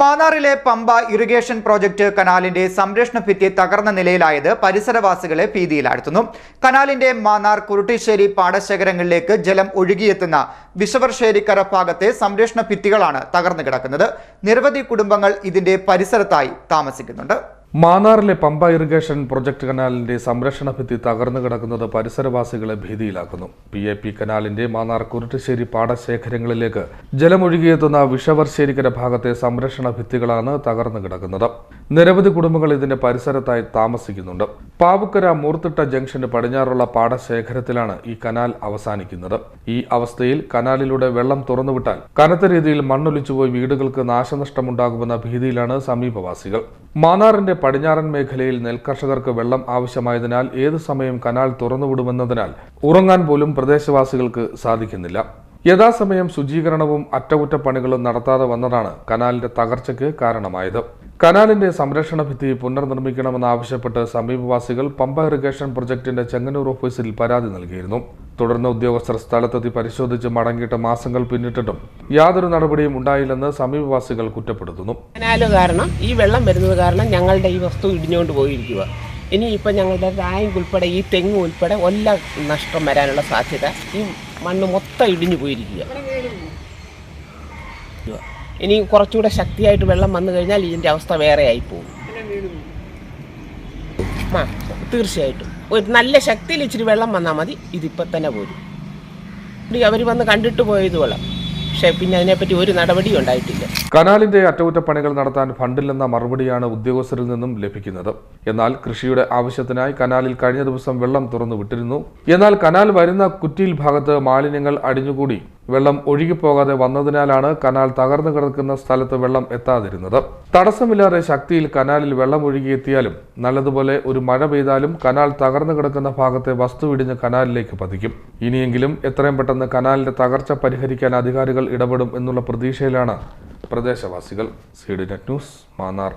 മാന്നാറിലെ Pamba irrigation project കനാലിന്റെ സംരക്ഷണ ഭിത്തി തകർന്ന നിലയിലായത് പരിസരവാസികളെ ഭീതിയിലാഴ്ത്തുന്നു. കനാലിന്റെ മാന്നാർ കുരുട്ടിശ്ശേരി പാടശേഖരങ്ങളിലേക്ക് ജലം ഒഴുകിയെത്തുന്ന വിശവർശ്ശേരിക്കര ഭാഗത്തെ സംരക്ഷണ ഭിത്തികളാണ് തകർന്നു കിടക്കുന്നത്. നിരവധി കുടുംബങ്ങൾ ഇതിന്റെ പരിസരത്തായി താമസിക്കുന്നുണ്ട്. മാന്നാറിലെ പമ്പ ഇറിഗേഷൻ പ്രൊജക്ട് കനാലിന്റെ സംരക്ഷണ ഭിത്തി തകർന്നു കിടക്കുന്നത് പരിസരവാസികളെ ഭീതിയിലാക്കുന്നു. പി എ പി കനാലിന്റെ മാന്നാർ കുരുട്ടശ്ശേരി പാടശേഖരങ്ങളിലേക്ക് ജലമൊഴുകിയെത്തുന്ന വിഷവർശ്ശേരിക്കര ഭാഗത്തെ സംരക്ഷണ ഭിത്തികളാണ് തകർന്നു കിടക്കുന്നത്. നിരവധി കുടുംബങ്ങൾ ഇതിന്റെ പരിസരത്തായി താമസിക്കുന്നുണ്ട്. പാവുക്കര മൂർത്തിട്ട ജംഗ്ഷന് പടിഞ്ഞാറുള്ള പാടശേഖരത്തിലാണ് ഈ കനാൽ അവസാനിക്കുന്നത്. ഈ അവസ്ഥയിൽ കനാലിലൂടെ വെള്ളം തുറന്നുവിട്ടാൽ കനത്ത രീതിയിൽ മണ്ണൊലിച്ചുപോയി വീടുകൾക്ക് നാശനഷ്ടമുണ്ടാകുമെന്ന ഭീതിയിലാണ് സമീപവാസികൾ. മാന്നാറിന്റെ പടിഞ്ഞാറൻ മേഖലയിൽ നെൽകർഷകർക്ക് വെള്ളം ആവശ്യമായതിനാൽ ഏതു സമയം കനാൽ തുറന്നുവിടുമെന്നതിനാൽ ഉറങ്ങാൻ പോലും പ്രദേശവാസികൾക്ക് സാധിക്കുന്നില്ല. യഥാസമയം ശുചീകരണവും അറ്റകുറ്റപ്പണികളും നടത്താതെ വന്നതാണ് കനാലിന്റെ തകർച്ചയ്ക്ക് കാരണമായത്. കനാലിന്റെ സംരക്ഷണ ഭിത്തി പുനർനിർമ്മിക്കണമെന്നാവശ്യപ്പെട്ട് സമീപവാസികൾ പമ്പ ഇറിഗേഷൻ പ്രൊജക്ടിന്റെ ചെങ്ങന്നൂർ ഓഫീസിൽ പരാതി നൽകിയിരുന്നു. തുടർന്ന് ഉദ്യോഗസ്ഥർ സ്ഥലത്തെത്തി പരിശോധിച്ച് മടങ്ങിയിട്ട് മാസങ്ങൾ പിന്നിട്ടിട്ടും യാതൊരു നടപടിയും ഉണ്ടായില്ലെന്ന് സമീപവാസികൾ കുറ്റപ്പെടുത്തുന്നു. കനാല് കാരണം ഈ വെള്ളം വരുന്നത് കാരണം ഞങ്ങളുടെ ഈ വസ്തു ഇടിഞ്ഞുകൊണ്ട് പോയിരിക്കുക. ഇനി ഇപ്പം ഞങ്ങളുടെ റാങ്ക് ഉൾപ്പെടെ ഈ തെങ്ങ് ഉൾപ്പെടെ എല്ലാം നഷ്ടം വരാനുള്ള സാധ്യത ഈ മണ്ണ് മൊത്തം ഇടിഞ്ഞു പോയിരിക്കുക. ഇനി കുറച്ചുകൂടെ ശക്തിയായിട്ട് വെള്ളം വന്നു കഴിഞ്ഞാൽ ഇതിന്റെ അവസ്ഥ വേറെ ആയി പോകും ആ തീർച്ചയായിട്ടും. ഒരു നല്ല ശക്തിയിൽ ഇച്ചിരി വെള്ളം വന്നാൽ മതി. ഇതിപ്പോൾ തന്നെ പോരും. അവർ വന്ന് കണ്ടിട്ട് പോയത് വെള്ളം പക്ഷേ പിന്നെ അതിനെപ്പറ്റി ഒരു നടപടിയും ഉണ്ടായിട്ടില്ല. കനാലിന്റെ അറ്റകുറ്റപ്പണികൾ നടത്താൻ ഫണ്ടില്ലെന്ന മറുപടിയാണ് ഉദ്യോഗസ്ഥരിൽ നിന്നും ലഭിക്കുന്നത്. എന്നാൽ കൃഷിയുടെ ആവശ്യത്തിനായി കനാലിൽ കഴിഞ്ഞ ദിവസം വെള്ളം തുറന്നു വിട്ടിരുന്നു. എന്നാൽ കനാൽ വരുന്ന കുറ്റിയിൽ ഭാഗത്ത് മാലിന്യങ്ങൾ അടിഞ്ഞുകൂടി. വെള്ളം ഒഴുകിപ്പോകാതെ വന്നതിനാലാണ് കനാൽ തകർന്നു കിടക്കുന്ന സ്ഥലത്ത് വെള്ളം എത്താതിരുന്നത്. തടസ്സമില്ലാതെ ശക്തിയിൽ കനാലിൽ വെള്ളം ഒഴുകിയെത്തിയാലും നല്ലതുപോലെ ഒരു മഴ പെയ്താലും കനാൽ തകർന്നു കിടക്കുന്ന ഭാഗത്തെ വസ്തു ഇടിഞ്ഞ് കനാലിലേക്ക് പതിക്കും. ഇനിയെങ്കിലും എത്രയും പെട്ടെന്ന് കനാലിന്റെ തകർച്ച പരിഹരിക്കാൻ അധികാരികൾ ഇടപെടും എന്നുള്ള പ്രതീക്ഷയിലാണ് പ്രദേശവാസികൾ. C D net news Mannar.